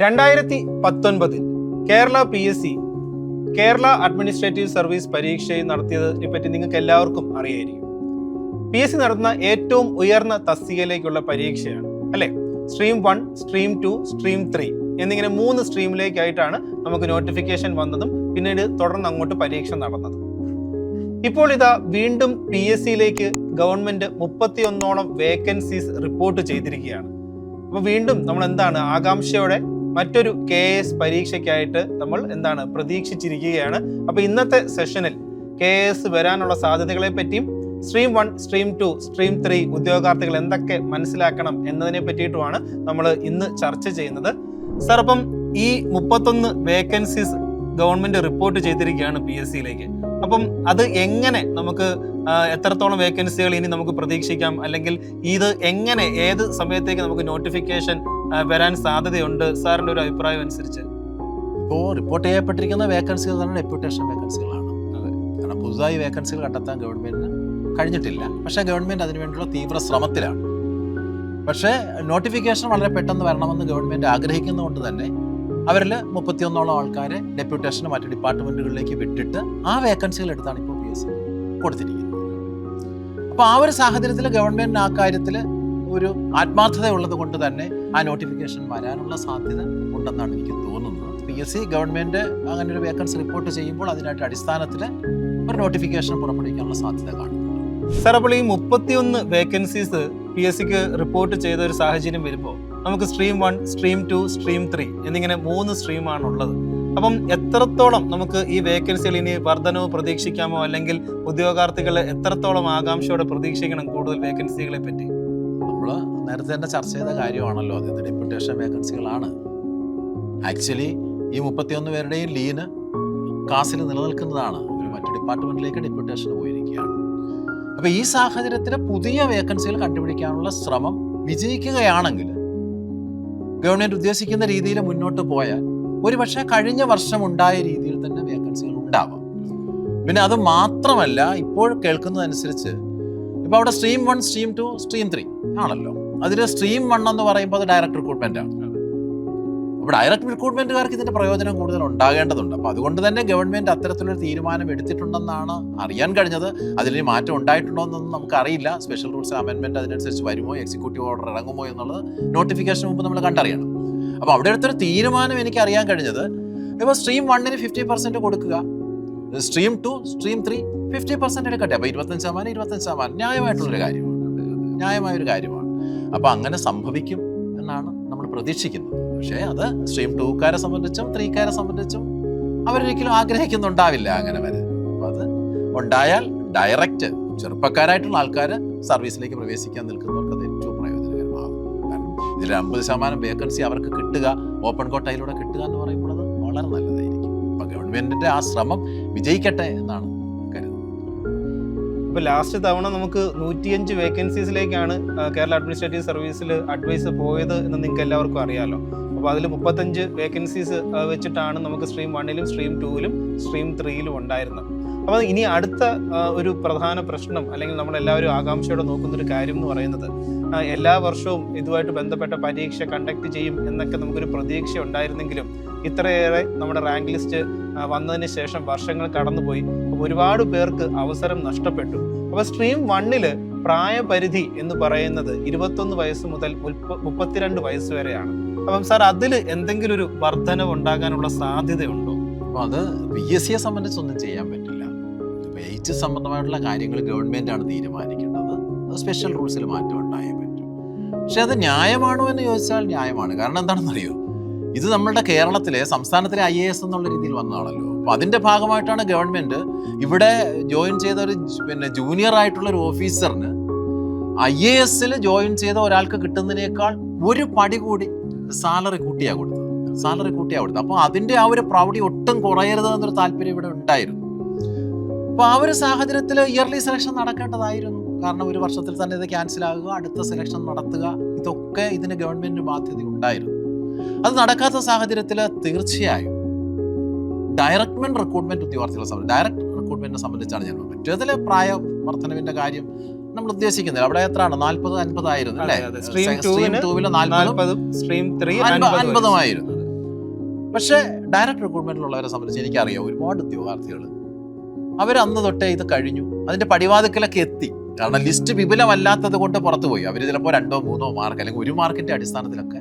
രണ്ടായിരത്തി പത്തൊൻപതിൽ Kerala P S C Kerala administrative service പരീക്ഷ നടത്തിയതിനെ പറ്റി നിങ്ങൾക്ക് എല്ലാവർക്കും അറിയായിരിക്കും. പി എസ് സി നടത്തുന്ന ഏറ്റവും ഉയർന്ന തസ്തികയിലേക്കുള്ള പരീക്ഷയാണ് അല്ലെ? Stream one stream two stream three എന്നിങ്ങനെ മൂന്ന് സ്ട്രീമിലേക്കായിട്ടാണ് നമുക്ക് നോട്ടിഫിക്കേഷൻ വന്നതും പിന്നീട് തുടർന്ന് അങ്ങോട്ട് പരീക്ഷ നടന്നതും. ഇപ്പോൾ ഇതാ വീണ്ടും പി എസ് സിയിലേക്ക് ഗവൺമെന്റ് മുപ്പത്തിയൊന്നോളം വേക്കൻസീസ് റിപ്പോർട്ട് ചെയ്തിരിക്കുകയാണ്. അപ്പോൾ വീണ്ടും നമ്മൾ എന്താണ് ആകാംക്ഷയോടെ മറ്റൊരു കെ എസ് പരീക്ഷയ്ക്കായിട്ട് നമ്മൾ എന്താണ് പ്രതീക്ഷിച്ചിരിക്കുകയാണ്. അപ്പോൾ ഇന്നത്തെ സെഷനിൽ കെ എസ് വരാനുള്ള സാധ്യതകളെ പറ്റിയും stream one stream two stream three ഉദ്യോഗാർത്ഥികൾ എന്തൊക്കെ മനസ്സിലാക്കണം എന്നതിനെ പറ്റിയിട്ടുമാണ് നമ്മൾ ഇന്ന് ചർച്ച ചെയ്യുന്നത്. സാർ അപ്പം ഈ മുപ്പത്തൊന്ന് വേക്കൻസീസ് ഗവൺമെന്റ് റിപ്പോർട്ട് ചെയ്തിരിക്കുകയാണ് പി എസ് സിയിലേക്ക് അപ്പം അത് എങ്ങനെ നമുക്ക് എത്രത്തോളം വേക്കൻസികൾ ഇനി നമുക്ക് പ്രതീക്ഷിക്കാം? അല്ലെങ്കിൽ ഇത് എങ്ങനെ ഏത് സമയത്തേക്ക് നമുക്ക് നോട്ടിഫിക്കേഷൻ വരാൻ സാധ്യതയുണ്ട്. സാറിന്റെ ഒരു അഭിപ്രായം അനുസരിച്ച്. ഇപ്പോൾ റിപ്പോർട്ട് ചെയ്യപ്പെട്ടിരിക്കുന്ന വേക്കൻസികൾ തന്നെ ഡെപ്യൂട്ടേഷൻ വേക്കൻസികളാണ്. കാരണം പുതുതായി വേക്കൻസികൾ കണ്ടെത്താൻ ഗവൺമെന്റിന് കഴിഞ്ഞിട്ടില്ല. പക്ഷേ ഗവൺമെന്റ് അതിനുവേണ്ടിയുള്ള തീവ്ര ശ്രമത്തിലാണ്. പക്ഷേ നോട്ടിഫിക്കേഷൻ വളരെ പെട്ടെന്ന് വരണമെന്ന് ഗവൺമെന്റ് ആഗ്രഹിക്കുന്നതുകൊണ്ട് തന്നെ അവരിൽ മുപ്പത്തിയൊന്നോളം ആൾക്കാരെ ഡെപ്യൂട്ടേഷന് മറ്റു ഡിപ്പാർട്ട്മെന്റുകളിലേക്ക് വിട്ടിട്ട് ആ വേക്കൻസികൾ എടുത്താണ് ഇപ്പോൾ പി എസ് സി കൊടുത്തിരിക്കുന്നത്. അപ്പോൾ ആ ഒരു സാഹചര്യത്തിൽ ഗവൺമെന്റിന് ആ കാര്യത്തിൽ ഒരു ആത്മാർത്ഥത ഉള്ളത് കൊണ്ട് തന്നെ ആ നോട്ടിഫിക്കേഷൻ വരാനുള്ള സാധ്യത ഉണ്ടെന്നാണ് എനിക്ക് തോന്നുന്നത്. പി എസ് സി ഗവൺമെന്റ് അങ്ങനെ ഒരു വേക്കൻസി റിപ്പോർട്ട് ചെയ്യുമ്പോൾ അതിനായിട്ട് അടിസ്ഥാനത്തിൽ ഒരു നോട്ടിഫിക്കേഷൻ പുറപ്പെടുവിക്കാനുള്ള സാധ്യത കാണുന്നുണ്ട്. സാർ അപ്പോൾ ഈ മുപ്പത്തിയൊന്ന് വേക്കൻസീസ് പി എസ് സിക്ക് റിപ്പോർട്ട് ചെയ്ത ഒരു സാഹചര്യം വരുമ്പോൾ നമുക്ക് stream one stream two stream three എന്നിങ്ങനെ മൂന്ന് സ്ട്രീമാണ് ഉള്ളത് അപ്പം എത്രത്തോളം നമുക്ക് ഈ വേക്കൻസികൾ ഇനി വർധനവ് പ്രതീക്ഷിക്കാമോ? അല്ലെങ്കിൽ ഉദ്യോഗാർത്ഥികൾ എത്രത്തോളം ആകാംക്ഷയോടെ പ്രതീക്ഷിക്കണം കൂടുതൽ വേക്കൻസികളെ പറ്റി? നേരത്തെ തന്നെ ചർച്ച ചെയ്ത കാര്യമാണല്ലോ അത്. ഡെപ്യൂട്ടേഷൻ വേക്കൻസികളാണ് ആക്ച്വലി ഈ മുപ്പത്തിയൊന്ന് പേരുടെയും ലീന് കാസിൽ നിലനിൽക്കുന്നതാണ്. ഒരു മറ്റു ഡിപ്പാർട്ട്മെന്റിലേക്ക് ഡെപ്യൂട്ടേഷൻ പോയിരിക്കുകയാണ്. അപ്പോൾ ഈ സാഹചര്യത്തിൽ പുതിയ വേക്കൻസികൾ കണ്ടുപിടിക്കാനുള്ള ശ്രമം വിജയിക്കുകയാണെങ്കിൽ ഗവൺമെന്റ് ഉദ്ദേശിക്കുന്ന രീതിയിൽ മുന്നോട്ട് പോയാൽ ഒരുപക്ഷെ കഴിഞ്ഞ വർഷം ഉണ്ടായ രീതിയിൽ തന്നെ വേക്കൻസികൾ ഉണ്ടാവാം. പിന്നെ അത് മാത്രമല്ല ഇപ്പോൾ കേൾക്കുന്നതനുസരിച്ച് ഇപ്പോൾ അവിടെ stream one stream two stream three ആണല്ലോ. അതിൽ സ്ട്രീം വൺ എന്ന് പറയുമ്പോൾ അത് ഡയറക്ട് റിക്രൂട്ട്മെന്റ് ആണ്. അപ്പോൾ ഡയറക്ട് റിക്രൂട്ട്മെന്റുകാർക്ക് ഇതിന്റെ പ്രയോജനം കൂടുതൽ ഉണ്ടാകേണ്ടതുണ്ട്. അപ്പോൾ അതുകൊണ്ട് തന്നെ ഗവൺമെന്റ് അത്തരത്തിലൊരു തീരുമാനം എടുത്തിട്ടുണ്ടെന്നാണ് അറിയാൻ കഴിഞ്ഞത്. അതിന് മാറ്റം ഉണ്ടായിട്ടുണ്ടോ എന്നൊന്നും നമുക്കറിയില്ല. സ്പെഷ്യൽ റൂൾസ് അമെന്റ്മെന്റ് അതിനനുസരിച്ച് വരുമോ എക്സിക്യൂട്ടീവ് ഓർഡർ ഇറങ്ങുമോ എന്നുള്ളത് നോട്ടിഫിക്കേഷൻ മുമ്പ് നമ്മൾ കണ്ടറിയണം. അപ്പോൾ അവിടെ എടുത്തൊരു തീരുമാനം എനിക്ക് അറിയാൻ കഴിഞ്ഞത്. ഇപ്പോൾ സ്ട്രീം വണ്ണിന് ഫിഫ്റ്റി പെർസെന്റ് കൊടുക്കുക. Stream two stream three fifty percent എടുക്കട്ടെ. അപ്പോൾ ഇരുപത്തഞ്ച് ശതമാനം ഇരുപത്തഞ്ച് ശതമാനം ന്യായമായിട്ടുള്ളൊരു കാര്യമാണ്. ന്യായമായൊരു കാര്യമാണ്. അപ്പോൾ അങ്ങനെ സംഭവിക്കും എന്നാണ് നമ്മൾ പ്രതീക്ഷിക്കുന്നത്. പക്ഷേ അത് സ്ട്രീം ടൂക്കാരെ സംബന്ധിച്ചും ത്രീക്കാരെ സംബന്ധിച്ചും അവരൊരിക്കലും ആഗ്രഹിക്കുന്നുണ്ടാവില്ല അങ്ങനെ വരെ. അപ്പോൾ അത് ഉണ്ടായാൽ ഡയറക്റ്റ് ചെറുപ്പക്കാരായിട്ടുള്ള ആൾക്കാർ സർവീസിലേക്ക് പ്രവേശിക്കാൻ നിൽക്കുന്നവർക്ക് അത് ഏറ്റവും പ്രയോജനകരമാകും. കാരണം ഇതിൽ അമ്പത് ശതമാനം വേക്കൻസി അവർക്ക് കിട്ടുക ഓപ്പൺ കോട്ടയിലൂടെ കിട്ടുക എന്ന് പറയുമ്പോൾ അത് വളരെ നല്ലതായിരിക്കും. അപ്പോൾ ഗവൺമെന്റിന്റെ ആ ശ്രമം വിജയിക്കട്ടെ എന്നാണ് ഇപ്പൊ ലാസ്റ്റ് തവണ നമുക്ക് നൂറ്റിയഞ്ച് വേക്കൻസീസിലേക്കാണ് കേരള അഡ്മിനിസ്ട്രേറ്റീവ് സർവീസിൽ അഡ്വൈസ് പോയത് എന്ന് നിങ്ങൾക്ക് എല്ലാവർക്കും അറിയാലോ. അപ്പോൾ അതിൽ മുപ്പത്തഞ്ച് വേക്കൻസീസ് വെച്ചിട്ടാണ് നമുക്ക് സ്ട്രീം വണ്ണിലും സ്ട്രീം ടൂവിലും സ്ട്രീം ത്രീയിലും ഉണ്ടായിരുന്നത്. അപ്പോൾ ഇനി അടുത്ത ഒരു പ്രധാന പ്രശ്നം അല്ലെങ്കിൽ നമ്മൾ എല്ലാവരും ആകാംക്ഷയോടെ നോക്കുന്ന ഒരു കാര്യം എന്ന് പറയുന്നത് എല്ലാ വർഷവും ഇതുമായിട്ട് ബന്ധപ്പെട്ട പരീക്ഷ കണ്ടക്ട് ചെയ്യും എന്നൊക്കെ നമുക്കൊരു പ്രതീക്ഷ ഉണ്ടായിരുന്നെങ്കിലും ഇത്രയേറെ നമ്മുടെ റാങ്ക് ലിസ്റ്റ് വന്നതിന് ശേഷം വർഷങ്ങൾ കടന്നുപോയി. ഒരുപാട് പേർക്ക് അവസരം നഷ്ടപ്പെട്ടു. അപ്പോൾ സ്ട്രീം വണ്ണിൽ പ്രായപരിധി എന്ന് പറയുന്നത് ഇരുപത്തൊന്ന് വയസ്സ് മുതൽ മുപ്പ- മുപ്പത്തിരണ്ട് വയസ്സ് വരെയാണ്. അപ്പം സാർ അതിൽ എന്തെങ്കിലും ഒരു വർധനവ് ഉണ്ടാകാനുള്ള സാധ്യതയുണ്ടോ? അത് പി എസ് സിയെ സംബന്ധിച്ചൊന്നും ചെയ്യാൻ പറ്റില്ല. ഏജ് സംബന്ധമായിട്ടുള്ള കാര്യങ്ങൾ ഗവൺമെന്റാണ് തീരുമാനിക്കേണ്ടത്. സ്പെഷ്യൽ റൂൾസിൽ മാറ്റം ഉണ്ടായേ പറ്റും. പക്ഷെ അത് ന്യായമാണോ എന്ന് ചോദിച്ചാൽ ന്യായമാണ്. കാരണം എന്താണെന്നറിയോ? ഇത് നമ്മളുടെ കേരളത്തിലെ സംസ്ഥാനത്തിലെ ഐ എ എസ് എന്നുള്ള രീതിയിൽ വന്നതാണല്ലോ. അപ്പോൾ അതിന്റെ ഭാഗമായിട്ടാണ് ഗവൺമെന്റ് ഇവിടെ ജോയിൻ ചെയ്ത ഒരു പിന്നെ ജൂനിയർ ആയിട്ടുള്ള ഒരു ഓഫീസറിന് ഐ എ എസിൽ ജോയിൻ ചെയ്ത ഒരാൾക്ക് കിട്ടുന്നതിനേക്കാൾ ഒരു പടി കൂടി സാലറി കൂട്ടിയാ കൊടുത്തത്. സാലറി കൂട്ടിയാ കൊടുത്തത്. അപ്പോൾ അതിന്റെ ആ ഒരു പ്രൗഢി ഒട്ടും കുറയരുത് എന്നൊരു താല്പര്യം ഇവിടെ ഉണ്ടായിരുന്നു. അപ്പോൾ ആ ഒരു സാഹചര്യത്തിൽ ഇയർലി സെലക്ഷൻ നടക്കേണ്ടതായിരുന്നു. കാരണം ഒരു വർഷത്തിൽ തന്നെ ഇത് ക്യാൻസൽ ആകുക അടുത്ത സെലക്ഷൻ നടത്തുക ഇതൊക്കെ ഇതിന് ഗവൺമെന്റിന് ബാധ്യത ഉണ്ടായിരുന്നു അത് നടക്കാത്ത സാഹചര്യത്തിൽ തീർച്ചയായും ഡയറക്ട്മെന്റ് റിക്രൂട്ട്മെന്റ് ഉദ്യോഗാർത്ഥികളെ സംബന്ധിച്ച് ഡയറക്ട് റിക്രൂട്ട്മെന്റിനെ സംബന്ധിച്ചാണ് ഞാൻ മറ്റേതിൽ പ്രായ വർധനവിന്റെ കാര്യം നമ്മൾ ഉദ്ദേശിക്കുന്നില്ല. അവിടെ എത്രയാണ്? നാൽപ്പത് അൻപതായിരുന്നു അല്ലേ. സ്ട്രീം നാൽപ്പതും സ്ട്രീം ത്രീ അൻപതുമായിരുന്നു. പക്ഷേ ഡയറക്റ്റ് റിക്രൂട്ട്മെന്റിലുള്ളവരെ സംബന്ധിച്ച് എനിക്കറിയാം ഒരുപാട് ഉദ്യോഗാർത്ഥികൾ അവർ അന്ന് തൊട്ടേ ഇത് കഴിഞ്ഞു. അതിന്റെ പടിവാതിക്കലൊക്കെ എത്തി. കാരണം ലിസ്റ്റ് വിപുലമല്ലാത്തത് കൊണ്ട് പുറത്തു പോയി അവർ ചിലപ്പോൾ രണ്ടോ മൂന്നോ മാർക്ക് അല്ലെങ്കിൽ ഒരു മാർക്കിന്റെ അടിസ്ഥാനത്തിലൊക്കെ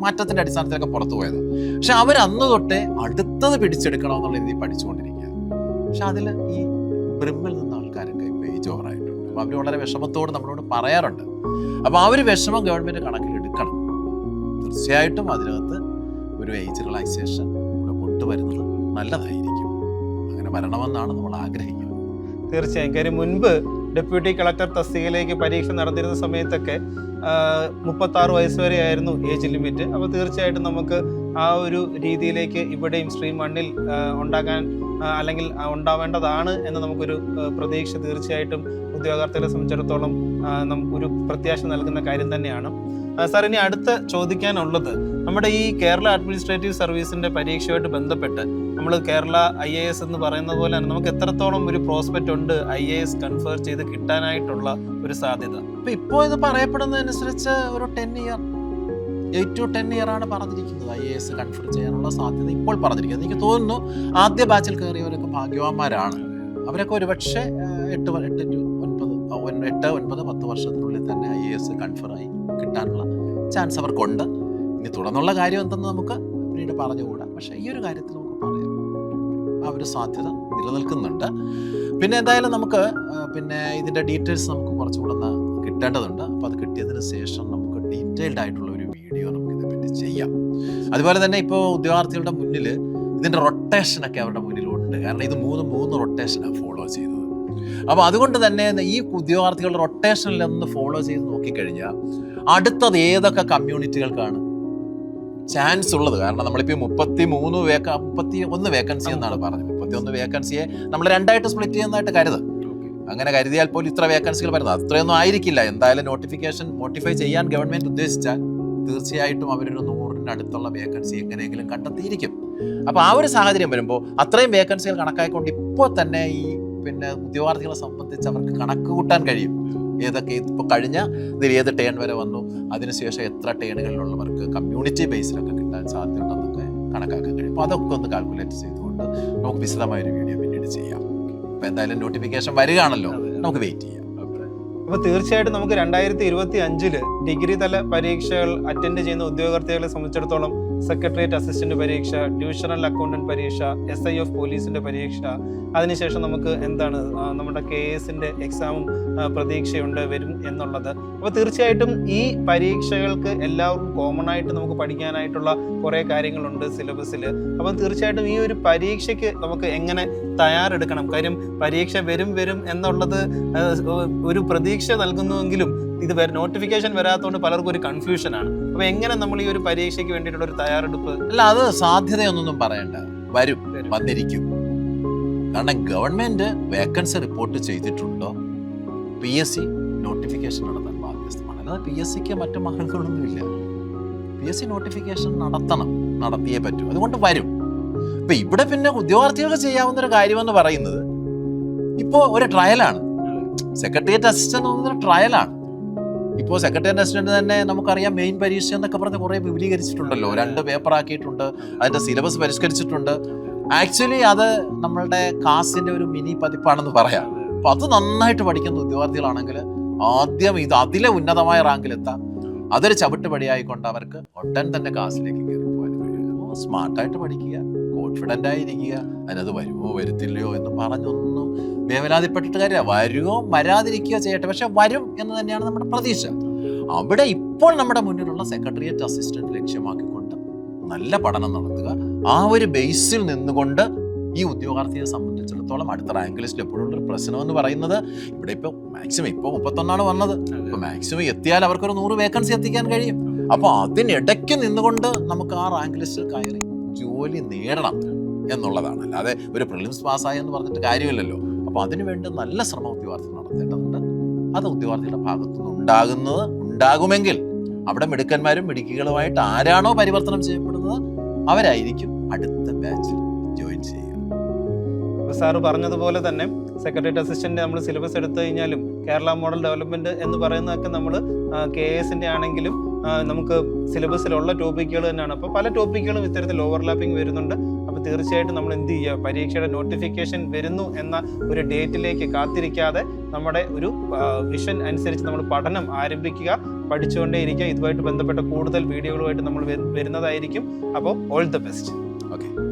മാറ്റത്തിന്റെ അടിസ്ഥാനത്തിലൊക്കെ പുറത്തു പോയത്. പക്ഷെ അവർ അന്ന് തൊട്ടേ അടുത്തത് പിടിച്ചെടുക്കണം എന്നുള്ള രീതി പഠിച്ചുകൊണ്ടിരിക്കുക. പക്ഷെ അതിൽ ഈ ബ്രിമ്മിൽ നിന്ന് ആൾക്കാരൊക്കെ ഇപ്പോൾ ഏജ് ഓവറായിട്ടുണ്ട് അപ്പോൾ അവർ വളരെ വിഷമത്തോട് നമ്മളോട് പറയാറുണ്ട്. അപ്പോൾ ആ ഒരു വിഷമം ഗവൺമെന്റ് കണക്കിലെടുക്കണം. തീർച്ചയായിട്ടും അതിനകത്ത് ഒരു ഏജ് റിലാക്സേഷൻ ഇവിടെ കൊണ്ടുവരുന്നത് നല്ലതായിരിക്കും. അങ്ങനെ വരണമെന്നാണ് നമ്മൾ ആഗ്രഹിക്കുന്നത്. തീർച്ചയായും. കാര്യം മുൻപ് ഡെപ്യൂട്ടി കളക്ടർ തസ്തികയിലേക്ക് പരീക്ഷ നടന്നിരുന്ന സമയത്തൊക്കെ മുപ്പത്തി ആറ് വയസ്സ് വരെ ആയിരുന്നു ഏജ് ലിമിറ്റ്. അപ്പോൾ തീർച്ചയായിട്ടും നമുക്ക് ആ ഒരു രീതിയിലേക്ക് ഇവിടെയും സ്ട്രീം വണ്ണിൽ ഉണ്ടാകാൻ ആ, അല്ലെങ്കിൽ ഉണ്ടാവേണ്ടതാണ് എന്ന് നമുക്കൊരു പ്രതീക്ഷ തീർച്ചയായിട്ടും ഉദ്യോഗാർത്ഥികളെ സംബന്ധിച്ചിടത്തോളം നമുക്കൊരു പ്രത്യാശ നൽകുന്ന കാര്യം തന്നെയാണ്. സാർ ഇനി അടുത്ത ചോദിക്കാനുള്ളത് നമ്മുടെ ഈ കേരള അഡ്മിനിസ്ട്രേറ്റീവ് സർവീസിന്റെ പരീക്ഷയുമായിട്ട് ബന്ധപ്പെട്ട് നമ്മൾ കേരള ഐ എ എസ് എന്ന് പറയുന്നത് പോലെ തന്നെ നമുക്ക് എത്രത്തോളം ഒരു പ്രോസ്പെക്റ്റ് ഉണ്ട് ഐ എ എസ് കൺഫേർ ചെയ്ത് കിട്ടാനായിട്ടുള്ള ഒരു സാധ്യത? അപ്പൊ ഇപ്പോൾ ഇത് പറയപ്പെടുന്നതനുസരിച്ച് ഒരു ten year eight to ten year ആണ് പറഞ്ഞിരിക്കുന്നത് ഐ എ എസ് കൺഫർ ചെയ്യാനുള്ള സാധ്യത ഇപ്പോൾ പറഞ്ഞിരിക്കുന്നത്. എനിക്ക് തോന്നുന്നു ആദ്യ ബാച്ചിൽ കയറിയവരൊക്കെ ഭാഗ്യവാന്മാരാണ്. അവരൊക്കെ ഒരുപക്ഷെ എട്ട് എട്ട് ടു ഒൻപത് എട്ട് ഒൻപത് പത്ത് വർഷത്തിനുള്ളിൽ തന്നെ ഐ എ എസ് കൺഫർ ആയി കിട്ടാനുള്ള ചാൻസ് അവർക്കുണ്ട്. ഇനി തുടർന്നുള്ള കാര്യം എന്തെന്ന് നമുക്ക് പിന്നീട് പറഞ്ഞുകൂടാ. പക്ഷേ ഈ ഒരു കാര്യത്തിൽ നമുക്ക് പറയാം. ആ ഒരു സാധ്യത നിലനിൽക്കുന്നുണ്ട്. പിന്നെ എന്തായാലും നമുക്ക് പിന്നെ ഇതിന്റെ ഡീറ്റെയിൽസ് നമുക്ക് കുറച്ചുകൂടെ കിട്ടേണ്ടതുണ്ട്. അപ്പോൾ അത് കിട്ടിയതിന് ശേഷം നമുക്ക് ഡീറ്റെയിൽഡ് ആയിട്ടുള്ള ഒരു വീഡിയോ നമുക്ക് ഇതിനെപ്പറ്റി ചെയ്യാം. അതുപോലെ തന്നെ ഇപ്പോൾ ഉദ്യോഗാർത്ഥികളുടെ മുന്നിൽ ഇതിന്റെ റൊട്ടേഷനൊക്കെ അവരുടെ മുന്നിലുണ്ട്. കാരണം ഇത് മൂന്ന് മൂന്ന് റൊട്ടേഷനാണ് ഫോളോ ചെയ്തത്. അപ്പോൾ അതുകൊണ്ട് തന്നെ ഈ ഉദ്യോഗാർത്ഥികളുടെ റൊട്ടേഷനിൽ ഒന്ന് ഫോളോ ചെയ്ത് നോക്കിക്കഴിഞ്ഞാൽ അടുത്തത് ഏതൊക്കെ കമ്മ്യൂണിറ്റികൾക്കാണ് ചാൻസ് ഉള്ളത്. കാരണം നമ്മളിപ്പോൾ മുപ്പത്തി മൂന്ന് വേക്ക മുപ്പത്തി ഒന്ന് വേക്കൻസി എന്നാണ് പറഞ്ഞത്. മുപ്പത്തി ഒന്ന് വേക്കൻസിയെ നമ്മൾ രണ്ടായിട്ട് സ്പ്ലിറ്റ് ചെയ്യുന്നതായിട്ട് കരുത്. അങ്ങനെ കരുതിയാൽ പോലും ഇത്ര വേക്കൻസികൾ വരുന്നത്. അത്രയൊന്നും ആയിരിക്കില്ല. എന്തായാലും നോട്ടിഫിക്കേഷൻ നോട്ടിഫൈ ചെയ്യാൻ ഗവൺമെന്റ് ഉദ്ദേശിച്ചാൽ തീർച്ചയായിട്ടും അവരൊരു നൂറിനടുത്തുള്ള വേക്കൻസി എങ്ങനെയെങ്കിലും കണ്ടെത്തിയിരിക്കും. അപ്പോൾ ആ ഒരു സാഹചര്യം വരുമ്പോൾ അത്രയും വേക്കൻസികൾ കണക്കായിക്കൊണ്ട് ഇപ്പോൾ തന്നെ ഈ പിന്നെ ഉദ്യോഗാർത്ഥികളെ സംബന്ധിച്ച് അവർക്ക് കണക്ക് കൂട്ടാൻ കഴിയും. ഏതൊക്കെ ഇപ്പോൾ കഴിഞ്ഞ ഇതിൽ ഏത് ടേൺ വരെ വന്നു? അതിനുശേഷം എത്ര ടേണുകളിലുള്ളവർക്ക് കമ്മ്യൂണിറ്റി ബേസിലൊക്കെ കിട്ടാൻ സാധ്യതയുണ്ടെന്നൊക്കെ കണക്കാക്കാൻ കഴിയും. അപ്പോൾ അതൊക്കെ ഒന്ന് കാൽക്കുലേറ്റ് ചെയ്തുകൊണ്ട് നമുക്ക് വിശദമായ ഒരു വീഡിയോ പിന്നീട് ചെയ്യാം. അപ്പോൾ എന്തായാലും നോട്ടിഫിക്കേഷൻ വരികയാണല്ലോ. നമുക്ക് വെയിറ്റ് ചെയ്യാം. അപ്പോൾ തീർച്ചയായിട്ടും നമുക്ക് രണ്ടായിരത്തി ഇരുപത്തി അഞ്ചിൽ ഡിഗ്രി തല പരീക്ഷകൾ അറ്റൻഡ് ചെയ്യുന്ന ഉദ്യോഗാർത്ഥികളെ സംബന്ധിച്ചിടത്തോളം സെക്രട്ടേറിയറ്റ് അസിസ്റ്റന്റ് പരീക്ഷ ഡിവിഷണൽ അക്കൗണ്ടന്റ് പരീക്ഷ എസ് ഐ എഫ് പോലീസിന്റെ പരീക്ഷ. അതിനുശേഷം നമുക്ക് എന്താണ് നമ്മുടെ കെ എസിന്റെ എക്സാമും പ്രതീക്ഷയുണ്ട് വരും എന്നുള്ളത്. അപ്പോൾ തീർച്ചയായിട്ടും ഈ പരീക്ഷകൾക്ക് എല്ലാവർക്കും കോമൺ ആയിട്ട് നമുക്ക് പഠിക്കാനായിട്ടുള്ള കുറേ കാര്യങ്ങളുണ്ട് സിലബസിൽ അപ്പം തീർച്ചയായിട്ടും ഈ ഒരു പരീക്ഷയ്ക്ക് നമുക്ക് എങ്ങനെ തയ്യാറെടുക്കണം? കാര്യം പരീക്ഷ വരും വരും എന്നുള്ളത് ഒരു പ്രതീക്ഷ നൽകുന്നുവെങ്കിലും ഇത് നോട്ടിഫിക്കേഷൻ വരാത്തതുകൊണ്ട് പലർക്കും ഒരു കൺഫ്യൂഷനാണ് അപ്പൊ എങ്ങനെ നമ്മൾ ഈ ഒരു പരീക്ഷയ്ക്ക് വേണ്ടിയിട്ടുള്ള ഒരു തയ്യാറെടുപ്പ് അല്ല അത് സാധ്യതയൊന്നും പറയണ്ട. വരും വരും? വന്നിരിക്കും. കാരണം ഗവൺമെന്റ് വേക്കൻസി റിപ്പോർട്ട് ചെയ്തിട്ടുണ്ടോ? പി എസ് സി നോട്ടിഫിക്കേഷൻ നടത്താൻ ബാധ്യസ്ഥമാണ്. അല്ലാതെ പി എസ് സിക്ക് മറ്റു മാർഗങ്ങളൊന്നുമില്ല പി എസ് സി നോട്ടിഫിക്കേഷൻ നടത്തണം. നടത്തിയേ പറ്റൂ. അതുകൊണ്ട് വരും. ഇപ്പൊ ഇവിടെ പിന്നെ ഉദ്യോഗാർത്ഥികൾക്ക് ചെയ്യാവുന്ന ഒരു കാര്യമെന്ന് പറയുന്നത് ഇപ്പോൾ ഒരു ട്രയലാണ് സെക്രട്ടേറിയറ്റ് അസിസ്റ്റന്റ് എന്നൊരു ട്രയലാണ് ഇപ്പോൾ സെക്രട്ടറി അസിസ്റ്റന്റ് തന്നെ നമുക്കറിയാം മെയിൻ പരീക്ഷ എന്നൊക്കെ പറഞ്ഞ് കുറേ വിപുലീകരിച്ചിട്ടുണ്ടല്ലോ. രണ്ട് പേപ്പർ ആക്കിയിട്ടുണ്ട്. അതിന്റെ സിലബസ് പരിഷ്കരിച്ചിട്ടുണ്ട്. ആക്ച്വലി അത് നമ്മളുടെ കാസിന്റെ ഒരു മിനി പതിപ്പാണെന്ന് പറയാം. അപ്പോൾ അത്. നന്നായിട്ട് പഠിക്കുന്ന ഉദ്യോഗാർത്ഥികളാണെങ്കിൽ ആദ്യം ഇത് അതിലെ ഉന്നതമായ റാങ്കിലെത്താം അതൊരു ചവിട്ടുപടിയായിക്കൊണ്ട് അവർക്ക് ഒട്ടൻ തന്നെ കാസിലേക്ക് കയറി പോകാൻ കഴിയും. സ്മാർട്ടായിട്ട് പഠിക്കുക. കോൺഫിഡന്റ് ആയിരിക്കുക. അതിനത് വരുമോ വരുത്തില്ലയോ എന്ന് പറഞ്ഞൊന്നും വേവലാതിപ്പെട്ടിട്ട് കാര്യമില്ല. വരുമോ വരാതിരിക്കുകയോ ചെയ്യട്ടെ. പക്ഷെ വരും എന്ന് തന്നെയാണ് നമ്മുടെ പ്രതീക്ഷ. അവിടെ ഇപ്പോൾ നമ്മുടെ മുന്നിലുള്ള സെക്രട്ടേറിയറ്റ് അസിസ്റ്റന്റ് ലക്ഷ്യമാക്കിക്കൊണ്ട് നല്ല പഠനം നടത്തുക. ആ ഒരു ബേസിൽ നിന്നുകൊണ്ട് ഈ ഉദ്യോഗാർത്ഥിയെ സംബന്ധിച്ചിടത്തോളം അടുത്ത റാങ്ക് ലിസ്റ്റിൽ എപ്പോഴും ഒരു പ്രശ്നം എന്ന് പറയുന്നത് ഇവിടെ ഇപ്പോൾ മാക്സിമം ഇപ്പോൾ മുപ്പത്തൊന്നാണ് വന്നത്. ഇപ്പോൾ മാക്സിമം എത്തിയാൽ അവർക്കൊരു നൂറ് വേക്കൻസി എത്തിക്കാൻ കഴിയും. അപ്പോൾ അതിനിടയ്ക്ക് നിന്നുകൊണ്ട് നമുക്ക് ആ റാങ്ക് ലിസ്റ്റിൽ കയറി ജോലി നേടണം എന്നുള്ളതാണ്. അല്ലാതെ ഒരു പ്രിലിംസ് പാസ്സായി എന്ന് പറഞ്ഞിട്ട് കാര്യമില്ലല്ലോ. അപ്പോൾ അതിനുവേണ്ടി നല്ല ശ്രമം ഉദ്യോഗാർത്ഥി നടത്തേണ്ടതുണ്ട്. അത് ഉദ്യോഗാർത്ഥികളുടെ ഭാഗത്തുനിന്ന് ഉണ്ടാകുന്നത് ഉണ്ടാകുമെങ്കിൽ അവിടെ മിടുക്കന്മാരും മിടുക്കികളുമായിട്ട് ആരാണോ പരിവർത്തനം ചെയ്യപ്പെടുന്നത് അവരായിരിക്കും അടുത്ത ബാച്ചിൽ ജോയിൻ ചെയ്യുക. സാറ് പറഞ്ഞതുപോലെ തന്നെ സെക്രട്ടേറിയറ്റ് അസിസ്റ്റന്റ് നമ്മൾ സിലബസ് എടുത്തു കഴിഞ്ഞാലും കേരള മോഡൽ ഡെവലപ്മെന്റ് എന്ന് പറയുന്നതൊക്കെ നമ്മൾ കെ എസിന്റെ ആണെങ്കിലും നമുക്ക് സിലബസിലുള്ള ടോപ്പിക്കുകൾ തന്നെയാണ്. അപ്പോൾ പല ടോപ്പിക്കുകളും ഇത്തരത്തിൽ ഓവർലാപ്പിംഗ് വരുന്നുണ്ട്. അപ്പോൾ തീർച്ചയായിട്ടും നമ്മൾ എന്ത് ചെയ്യുക? പരീക്ഷയുടെ നോട്ടിഫിക്കേഷൻ വരുന്നു എന്ന ഒരു ഡേറ്റിലേക്ക് കാത്തിരിക്കാതെ നമ്മുടെ ഒരു വിഷൻ അനുസരിച്ച് നമ്മൾ പഠനം ആരംഭിക്കുക പഠിച്ചുകൊണ്ടേ ഇരിക്കുക ഇതുമായിട്ട് ബന്ധപ്പെട്ട കൂടുതൽ വീഡിയോകളുമായിട്ട് നമ്മൾ വരുന്നതായിരിക്കും. അപ്പോൾ ഓൾ ദ ബെസ്റ്റ് ഓക്കെ